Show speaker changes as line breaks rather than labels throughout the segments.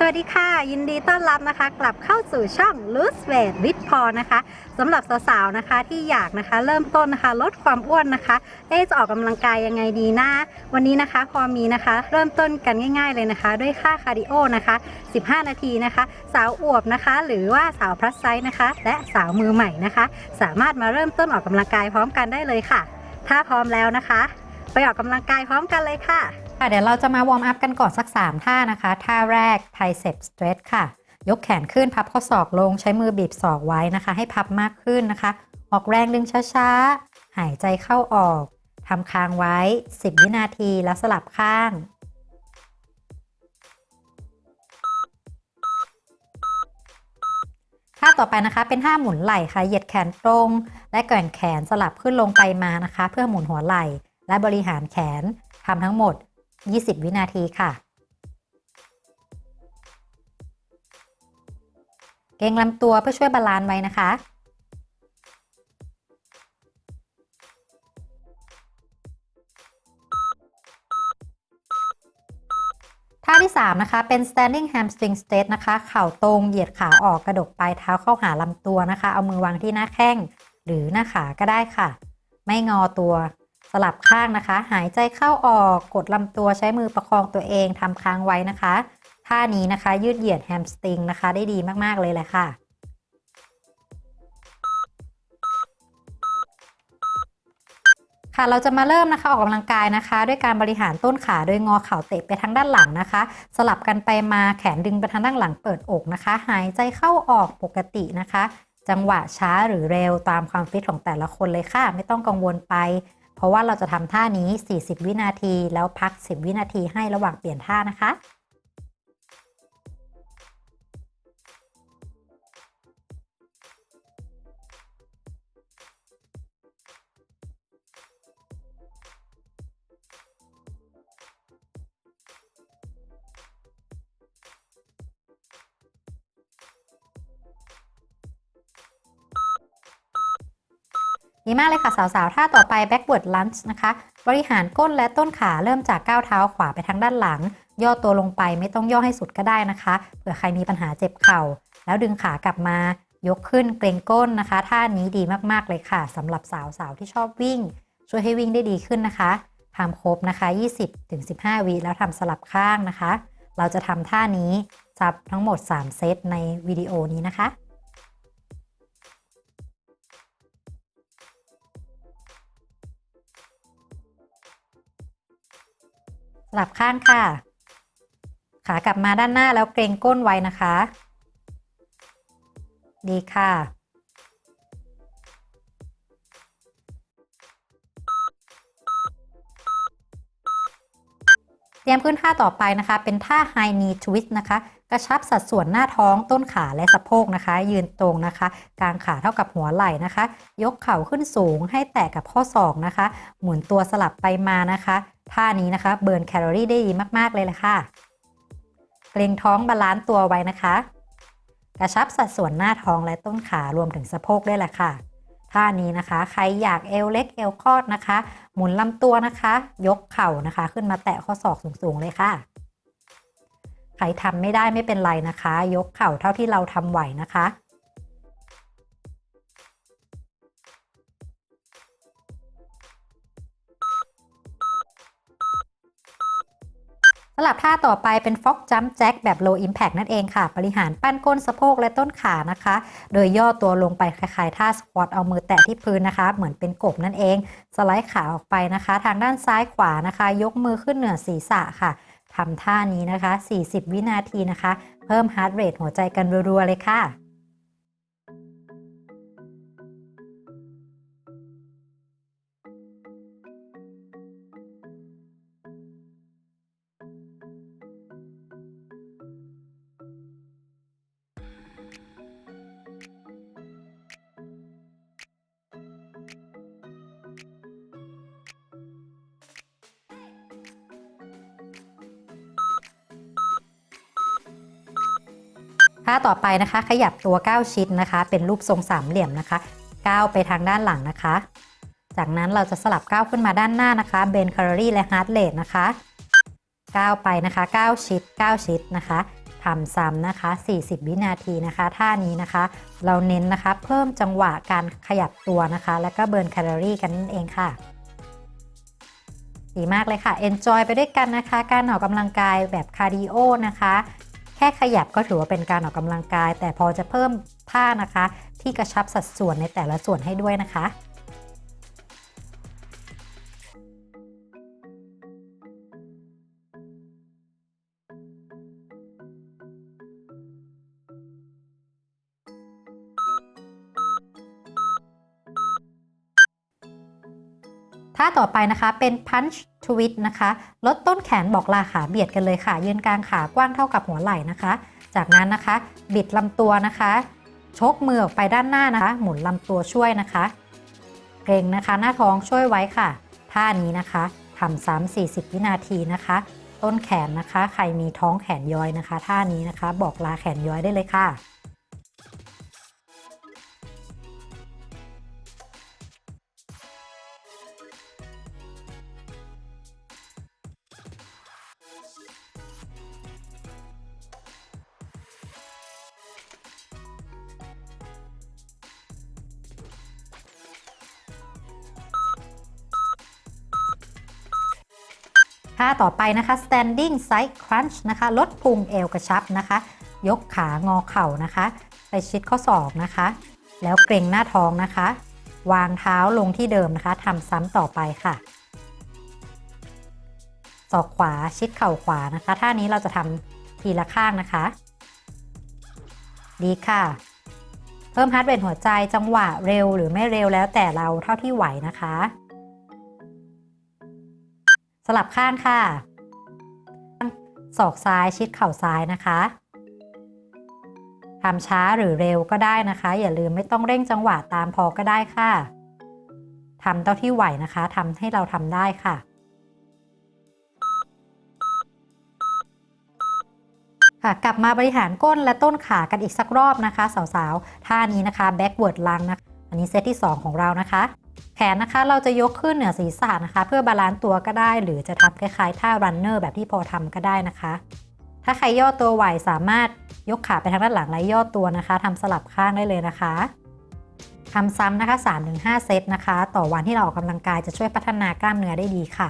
สวัสดีค่ะ ยินดีต้อนรับนะคะ กลับเข้าสู่ช่อง Lose Weight with Paul นะคะสำหรับสาวๆนะคะที่อยากนะคะ เริ่มต้นนะคะลดความอ้วนนะคะเอ๊จะออกกำลังกายยังไงดีนะ วันนี้นะคะพอมีนะคะ เริ่มต้นกันง่าย ๆเลยนะคะ ด้วยค่าคาร์ดิโอนะคะ 15 นาทีนะคะ สาวอวบนะคะ หรือว่าสาวพลัสไซส์นะคะ และสาวมือใหม่นะคะ สามารถมาเริ่มต้นออกกำลังกายพร้อมกันได้เลยค่ะ ถ้าพร้อมแล้วนะคะ ไปออกกำลังกายพร้อมกันเลยค่ะ
ค่ะ เดี๋ยวเราจะมาวอร์มอัพกันก่อนสัก 3 ท่านะคะ ท่าแรก tricep stretch ค่ะ ยกแขนขึ้นพับข้อศอกลงใช้มือบีบศอกไว้นะคะ ให้พับมากขึ้นนะคะ ออกแรงดึงช้าๆ หายใจเข้าออกทำค้างไว้ 10 วินาทีแล้วสลับข้างท่าต่อไปนะคะเป็นท่าหมุนไหล่ค่ะ เหยียดแขนตรง และแกว่งแขนสลับขึ้นลงไปมานะคะ เพื่อหมุนหัวไหล่ และบริหารแขนทำทั้งหมด 20 วินาทีค่ะ เกรงลำตัวเพื่อช่วยบาลานซ์ไว้นะคะ ท่าที่ 3 นะคะ เป็น standing hamstring stretch นะคะ เข่าตรงเหยียดขาออกกระดกปลายเท้าเข้าหาลำตัวนะคะ เอามือวางที่หน้าแข้งหรือหน้าขาก็ได้ค่ะ ไม่งอตัว สลับข้างนะคะ หายใจเข้าออกกดลำตัวใช้มือประคองตัวเองทำค้างไว้นะคะท่านี้นะคะ ยืดเหยียดแฮมสตริงนะคะ ได้ดีมาก ๆ เลยแหละค่ะ ค่ะเราจะมาเริ่มนะคะออกกำลังกายนะคะ ด้วยการบริหารต้นขาโดยงอเข่าเตะไปทางด้านหลังนะคะ สลับกันไปมาแขนดึงไปทางด้านหลังเปิดอกนะคะ หายใจเข้าออกปกตินะคะ จังหวะช้าหรือเร็วตามความฟิตของแต่ละคนเลยค่ะ ไม่ต้องกังวลไป เพราะว่าเราจะทำท่านี้ 40 วินาที แล้วพัก 10 วินาทีให้ระหว่างเปลี่ยนท่านะคะ ดีมากเลยค่ะสาวๆท่าต่อไป backward lunge นะคะ บริหารก้นและต้นขาเริ่มจากก้าวเท้าขวาไปทางด้านหลัง ย่อตัวลงไปไม่ต้องย่อให้สุดก็ได้นะคะ เผื่อใครมีปัญหาเจ็บเข่า แล้วดึงขากลับมายกขึ้นเกรงก้นนะคะ ท่านี้ดีมากๆเลยค่ะสำหรับสาวๆที่ชอบวิ่ง ช่วยให้วิ่งได้ดีขึ้นนะคะทำครบนะคะ 20-15 วิแล้วทำสลับข้างนะคะ เราจะทำท่านี้ซับทั้งหมด 3 เซตในวิดีโอนี้นะคะ สลับข้างค่ะ ขากลับมาด้านหน้าแล้วเกรงก้นไว้นะคะ ดีค่ะ เตรียมขึ้นท่าต่อไปนะคะ เป็นท่า High Knee Twist นะคะ กระชับสัดส่วนหน้าท้องต้นขาและสะโพกนะคะ ยืนตรงนะคะกางขาเท่ากับหัวไหล่นะคะ ยกเข่าขึ้นสูงให้แตะกับข้อศอกนะคะ หมุนตัวสลับไปมานะคะ ท่านี้นะคะ เบิร์นแคลอรี่ได้ดีมากๆเลยแหละค่ะ เกรงท้องบาลานซ์ตัวไว้นะคะ กระชับสัดส่วนหน้าท้องและต้นขารวมถึงสะโพกด้วยแหละค่ะ ท่านี้นะคะ ใครอยากเอวเล็กเอวคอดนะคะ หมุนลำตัวนะคะ ยกเข่านะคะ ขึ้นมาแตะข้อศอกสูงๆเลยค่ะใครทำไม่ได้ไม่เป็นไรนะคะ ยกเข่าเท่าที่เราทำไหวนะคะ สำหรับท่าต่อไปเป็นฟ็อกจัม p ์แจ็คแบบ low impact นั่นเองค่ะ บริหารปั้นก้นสะโพกและต้นขานะคะ โดยย่อตัวลงไปคล้ายๆท่าสควอตเอามือแตะที่พื้นนะคะ เหมือนเป็นกบนั่นเอง สไลด์ขาออกไปนะคะ ทางด้านซ้ายขวานะคะ ยกมือขึ้นเหนือศีรษะค่ะทำท่านี้นะคะ 40 วินาทีนะคะ เพิ่มฮาร์ดเรทหัวใจกันรัวๆเลยค่ะ ท่าต่อไปนะคะ ขยับตัวก้าวชิดนะคะ เป็นรูปทรงสามเหลี่ยมนะคะก้าวไปทางด้านหลังนะคะ จากนั้นเราจะสลับก้าวขึ้นมาด้านหน้านะคะเบนแคลอรี่และฮาร์ดเรทนะคะก้าวไปนะคะก้าวชิดก้าวชิดนะคะทำซ้ำนะคะ 40 วินาทีนะคะ ท่านี้นะคะ เราเน้นนะคะ เพิ่มจังหวะการขยับตัวนะคะ แล้วก็เบิร์นแคลอรี่กันนั่นเองค่ะดีมากเลยค่ะ enjoy ไปด้วยกันนะคะ การออกกำลังกายแบบคาร์ดิโอนะคะ แค่ขยับก็ถือว่าเป็นการออกกำลังกาย แต่พอจะเพิ่มท่านะคะ ที่กระชับสัดส่วนในแต่ละส่วนให้ด้วยนะคะท่าต่อไปนะคะเป็น punch twist นะคะ ลดต้นแขนบอกลาขาเบียดกันเลยค่ะ ยืนกลางขากว้างเท่ากับหัวไหล่นะคะ จากนั้นนะคะ บิดลำตัวนะคะ ชกมือออกไปด้านหน้านะคะ หมุนลำตัวช่วยนะคะ เกรงนะคะ หน้าท้องช่วยไว้ค่ะ ท่านี้นะคะทำซ้ำ40 วินาทีนะคะ ต้นแขนนะคะ ใครมีท้องแขนย้อยนะคะ ท่านี้นะคะ บอกลาแขนย้อยได้เลยค่ะ ท่าต่อไปนะคะ standing side crunch นะคะ ลดพุงเอวกระชับนะคะ ยกขางอเข่านะคะไปชิดข้อศอกนะคะ แล้วเกรงหน้าท้องนะคะ วางเท้าลงที่เดิมนะคะทำซ้ำต่อไปค่ะศอกขวาชิดเข่าขวานะคะท่านี้เราจะทำทีละข้างนะคะ ดีค่ะ เพิ่มฮาร์ดเรทหัวใจจังหวะเร็วหรือไม่เร็วแล้วแต่เราเท่าที่ไหวนะคะ สลับข้างค่ะศอกซ้ายชิดเข่าซ้ายนะคะทำช้าหรือเร็วก็ได้นะคะ อย่าลืมไม่ต้องเร่งจังหวะตามพอก็ได้ค่ะทำเท่าที่ไหวนะคะทำให้เราทำได้ค่ะค่ะกลับมาบริหารก้นและต้นขากันอีกสักรอบนะคะ สาวๆ ท่านี้นะคะ backward lung นะคะ อันนี้เซตที่ 2 ของเรานะคะ แขนนะคะเราจะยกขึ้นเหนือศีรษะนะคะ เพื่อบาลานซ์ตัวก็ได้ หรือจะทำคล้ายๆ ท่า runner แบบที่พอทำก็ได้นะคะ ถ้าใครย่อตัวไหวสามารถยกขาไปทางด้านหลังและย่อตัวนะคะทำสลับข้างได้เลยนะคะทำซ้ำนะคะ3-5 เซตนะคะ ต่อวันที่เราออกกำลังกายจะช่วยพัฒนากล้ามเนื้อได้ดีค่ะ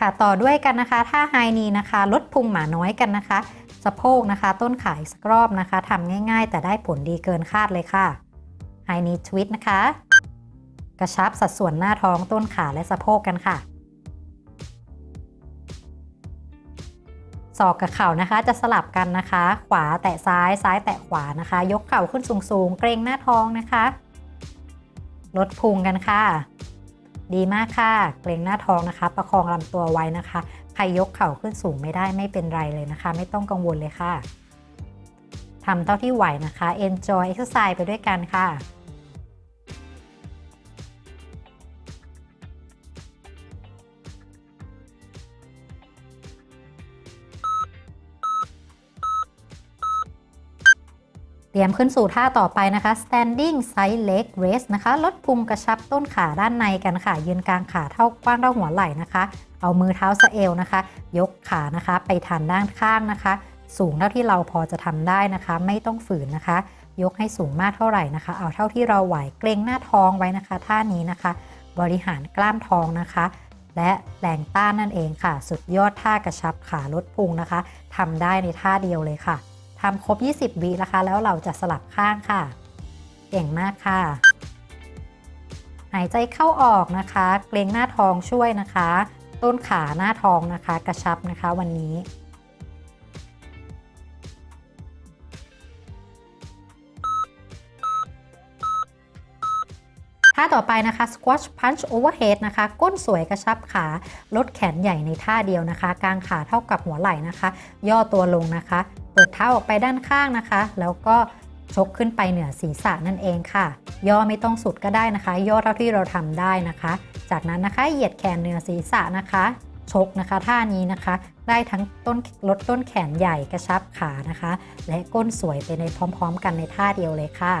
ค่ะต่อด้วยกันนะคะ ท่าไฮนีนะคะ ลดพุงหมาน้อยกันนะคะ สะโพกนะคะ ต้นขาสักรอบนะคะทำง่ายๆ แต่ได้ผลดีเกินคาดเลยค่ะไฮนีทวิตนะคะ กระชับสัดส่วนหน้าท้องต้นขาและสะโพกกันค่ะศอกกับเข่านะคะจะสลับกันนะคะ ขวาแตะซ้ายซ้ายแตะขวานะคะ ยกเข่าขึ้นสูงๆ เกรงหน้าท้องนะคะ ลดพุงกันค่ะ ดีมากค่ะเกรงหน้าท้องนะคะ ประคองลำตัวไว้นะคะ ใครยกเข่าขึ้นสูงไม่ได้ไม่เป็นไรเลยนะคะ ไม่ต้องกังวลเลยค่ะทำเท่าที่ไหวนะคะ enjoy exercise ไปด้วยกันค่ะ เตรียมขึ้นสู่ท่าต่อไปนะคะ standing side leg raise นะคะ ลดพุงกระชับต้นขาด้านในกันค่ะ ยืนกลางขาเท่ากว้างเท่าหัวไหล่นะคะ เอามือเท้าสะเอวนะคะ ยกขานะคะ ไปทางด้านข้างนะคะ สูงเท่าที่เราพอจะทำได้นะคะ ไม่ต้องฝืนนะคะ ยกให้สูงมากเท่าไหร่นะคะ เอาเท่าที่เราไหว เกรงหน้าท้องไว้นะคะ ท่านี้นะคะ บริหารกล้ามท้องนะคะ และแรงต้านนั่นเองค่ะ สุดยอดท่ากระชับขาลดพุงนะคะทำได้ในท่าเดียวเลยค่ะ ทำครบ 20วินะคะ แล้วเราจะสลับข้างค่ะ เก่งมากค่ะ หายใจเข้าออกนะคะ เกรงหน้าท้องช่วยนะคะ ต้นขาหน้าท้องนะคะ กระชับนะคะวันนี้ท่าต่อไปนะคะ squash punch overhead นะคะ ก้นสวยกระชับขา ลดแขนใหญ่ในท่าเดียวนะคะ กลางขาเท่ากับหัวไหล่นะคะ ย่อตัวลงนะคะ เปิดเท้าออกไปด้านข้างนะคะ แล้วก็ชกขึ้นไปเหนือศีรษะนั่นเองค่ะ ย่อไม่ต้องสุดก็ได้นะคะ ย่อเท่าที่เราทำได้นะคะ จากนั้นนะคะเหยียดแขนเหนือศีรษะนะคะชกนะคะท่านี้นะคะได้ทั้งต้นลดต้นแขนใหญ่กระชับขานะคะ และก้นสวยไปในพร้อม ๆ กันในท่าเดียวเลยค่ะ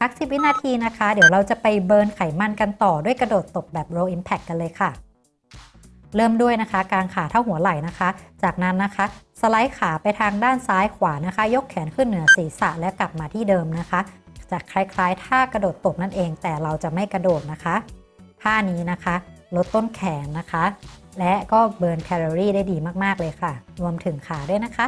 พัก10วินาทีนะคะ เดี๋ยวเราจะไปเบิร์นไขมันกันต่อด้วยกระโดดตบแบบ roll impact กันเลยค่ะ เริ่มด้วยนะคะกางขาเท่าหัวไหล่นะคะ จากนั้นนะคะ สไลด์ขาไปทางด้านซ้ายขวานะคะ ยกแขนขึ้นเหนือศีรษะและกลับมาที่เดิมนะคะ จะคล้ายๆท่ากระโดดตบนั่นเอง แต่เราจะไม่กระโดดนะคะท่านี้นะคะลดต้นแขนนะคะ และก็เบิร์นแคลอรี่ได้ดีมากๆเลยค่ะ รวมถึงขาด้วยนะคะ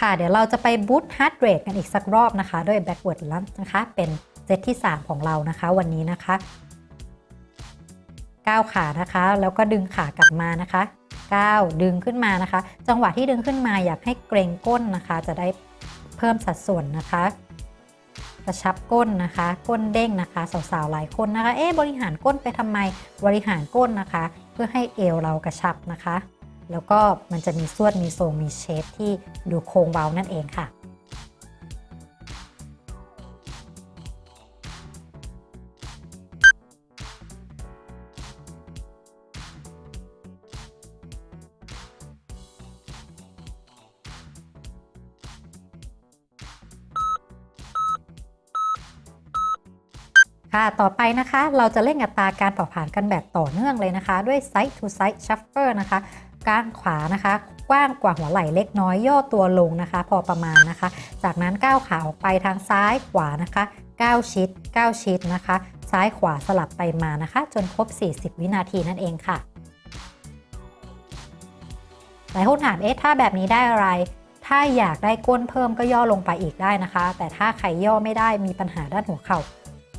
ค่ะ เดี๋ยวเราจะไปบูต heart rate กันอีกสักรอบนะคะ ด้วย backward lunge นะคะ เป็นเซตที่ 3 ของเรานะคะ วันนี้นะคะก้าวขานะคะ แล้วก็ดึงขากลับมานะคะก้าวดึงขึ้นมานะคะ จังหวะที่ดึงขึ้นมาอยากให้เกรงก้นนะคะ จะได้เพิ่มสัดส่วนนะคะกระชับก้นนะคะ ก้นเด้งนะคะสาวๆหลายคนนะคะ เอ๊บริหารก้นไปทำไมบริหารก้นนะคะ เพื่อให้เอวเรากระชับนะคะ แล้วก็มันจะมีส่วนมีทรงมีเชฟที่ดูโค้งเว้านั่นเองค่ะค่ะ ต่อไปนะคะ เราจะเร่งอัตราการเผาผลาญกันแบบต่อเนื่องเลยนะคะ ด้วย side to side shuffle นะคะ ก้างขวานะคะ กว้างกว่าหัวไหล่เล็กน้อยย่อตัวลงนะคะ พอประมาณนะคะ จากนั้นก้าวขาออกไปทางซ้ายขวานะคะก้าวชิดก้าวชิดนะคะ ซ้ายขวาสลับไปมานะคะ จนครบ 40 วินาทีนั่นเองค่ะหลายคนถามเอ๊ะถ้าแบบนี้ได้อะไร ถ้าอยากได้ก้นเพิ่มก็ย่อลงไปอีกได้นะคะ แต่ถ้าใครย่อไม่ได้มีปัญหาด้านหัวเข่า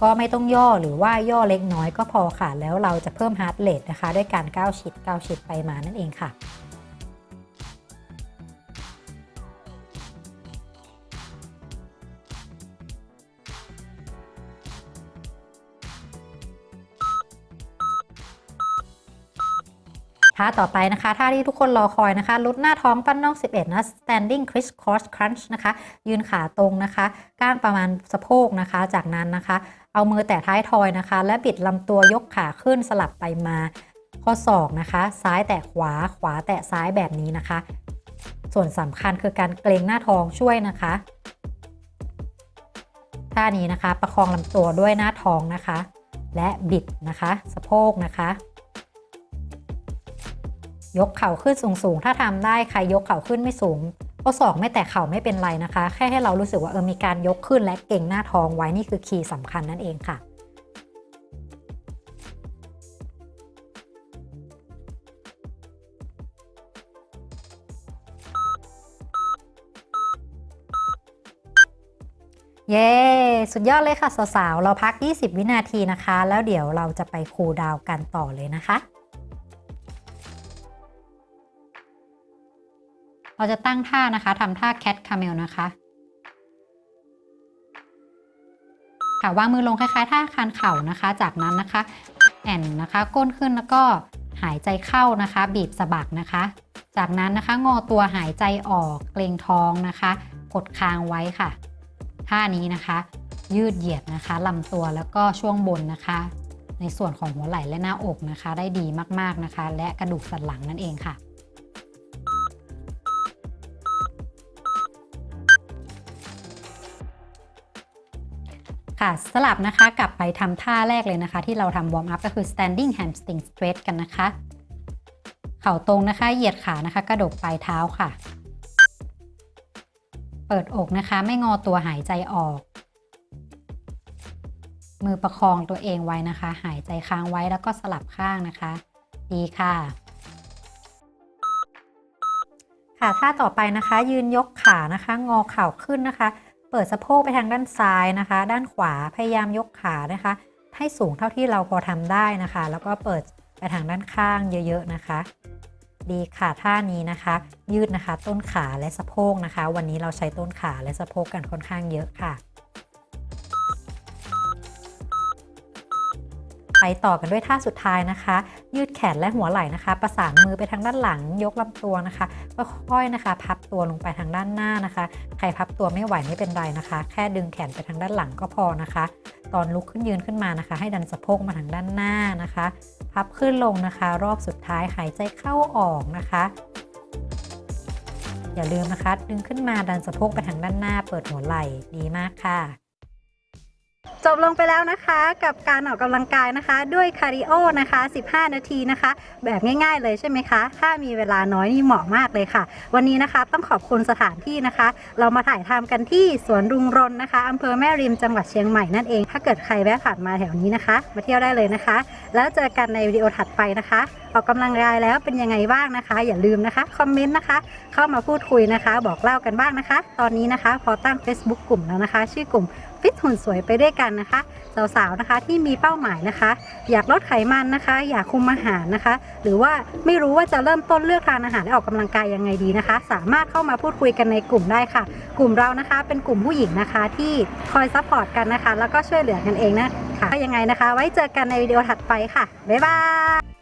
ก็ไม่ต้องย่อหรือว่าย่อเล็กน้อยก็พอค่ะ แล้วเราจะเพิ่มฮาร์ดเรทนะคะ ด้วยการก้าวชิดก้าวชิดไปมานั่นเองค่ะท่าต่อไปนะคะท่าที่ทุกคนรอคอยนะคะลดหน้าท้องปั้นน่อง 11 นะ standing crisscross crunch นะคะ ยืนขาตรงนะคะ ก้างประมาณสะโพกนะคะ จากนั้นนะคะ เอามือแตะท้ายทอยนะคะ และบิดลำตัวยกขาขึ้นสลับไปมา ข้อศอกนะคะ ซ้ายแตะขวาขวาแตะซ้ายแบบนี้นะคะ ส่วนสำคัญคือการเกรงหน้าท้องช่วยนะคะท่านี้นะคะ ประคองลำตัวด้วยหน้าท้องนะคะ และบิดนะคะ สะโพกนะคะ ยกเข่าขึ้นสูงๆ ถ้าทำได้ใครยกเข่าขึ้นไม่สูงข้อศอกไม่แตะเข่าไม่เป็นไรนะคะ แค่ให้เรารู้สึกว่าเออมีการยกขึ้นและเก่งหน้าท้องไว้นี่คือคีย์สำคัญนั่นเองค่ะเย้ สุดยอดเลยค่ะ สาวๆ เราพัก 20 วินาทีนะคะ แล้วเดี๋ยวเราจะไปคูลดาวกันต่อเลยนะคะ เราจะตั้งท่านะคะทำท่า cat camel นะคะค่ะวางมือลงคล้ายๆท่าคานเข่านะคะ จากนั้นนะคะแอนนะคะ ก้นขึ้นแล้วก็หายใจเข้านะคะ บีบสะบักนะคะ จากนั้นนะคะงอตัวหายใจออกเกรงท้องนะคะ กดคางไว้ค่ะ ท่านี้นะคะ ยืดเหยียดนะคะลำตัวแล้วก็ช่วงบนนะคะ ในส่วนของหัวไหล่และหน้าอกนะคะ ได้ดีมากๆนะคะ และกระดูกสันหลังนั่นเองค่ะ ค่ะสลับนะคะกลับไปทำท่าแรกเลยนะคะ ที่เราทำวอร์มอัพก็คือ standing hamstring stretch กันนะคะ เข่าตรงนะคะ เหยียดขานะคะ กระดกปลายเท้าค่ะ เปิดอกนะคะ ไม่งอตัวหายใจออก มือประคองตัวเองไว้นะคะ หายใจค้างไว้แล้วก็สลับข้างนะคะ ดีค่ะค่ะท่าต่อไปนะคะ ยืนยกขานะคะ งอเข่าขึ้นนะคะ เปิดสะโพกไปทางด้านซ้ายนะคะ ด้านขวาพยายามยกขานะคะ ให้สูงเท่าที่เราพอทำได้นะคะ แล้วก็เปิดไปทางด้านข้างเยอะๆนะคะ ดีค่ะท่านี้นะคะ ยืดนะคะ ต้นขาและสะโพกนะคะ วันนี้เราใช้ต้นขาและสะโพกกันค่อนข้างเยอะค่ะ ไปต่อกันด้วยท่าสุดท้ายนะคะ ยืดแขนและหัวไหล่นะคะ ประสานมือไปทางด้านหลัง ยกลำตัวนะคะค่อยๆนะคะ พับตัวลงไปทางด้านหน้านะคะ ใครพับตัวไม่ไหวไม่เป็นไรนะคะ แค่ดึงแขนไปทางด้านหลังก็พอนะคะ ตอนลุกขึ้นยืนขึ้นมานะคะ ให้ดันสะโพกมาทางด้านหน้านะคะ พับขึ้นลงนะคะ รอบสุดท้ายหายใจเข้าออกนะคะอย่าลืมนะคะ ดึงขึ้นมาดันสะโพกไปทางด้านหน้า เปิดหัวไหล่ดีมากค่ะ
จบลงไปแล้วนะคะกับการออกกำลังกายนะคะ ด้วยคาร์ดิโอนะคะ 15 นาทีนะคะ แบบง่ายๆเลยใช่ไหมคะ ถ้ามีเวลาน้อยนี่เหมาะมากเลยค่ะ วันนี้นะคะต้องขอบคุณสถานที่นะคะ เรามาถ่ายทำกันที่สวนรุงรนนะคะอำเภอแม่ริมจังหวัดเชียงใหม่นั่นเอง ถ้าเกิดใครแวะผ่านมาแถวนี้นะคะ มาเที่ยวได้เลยนะคะ แล้วเจอกันในวิดีโอถัดไปนะคะ ออกกำลังกายแล้วเป็นยังไงบ้างนะคะ อย่าลืมนะคะคอมเมนต์นะคะ เข้ามาพูดคุยนะคะ บอกเล่ากันบ้างนะคะ ตอนนี้นะคะ พอตั้ง Facebook กลุ่มแล้วนะคะ ชื่อกลุ่มฟิตหุ่นสวยไปด้วยกันนะคะสาวๆนะคะที่มีเป้าหมายนะคะ อยากลดไขมันนะคะ อยากคุมอาหารนะคะ หรือว่าไม่รู้ว่าจะเริ่มต้นเลือกทานอาหารและออกกำลังกายยังไงดีนะคะ สามารถเข้ามาพูดคุยกันในกลุ่มได้ค่ะ กลุ่มเรานะคะ เป็นกลุ่มผู้หญิงนะคะที่คอยซัพพอร์ตกันนะคะ แล้วก็ช่วยเหลือกันเองนะคะยังไงนะคะ ไว้เจอกันในวิดีโอถัดไปค่ะบ๊ายบาย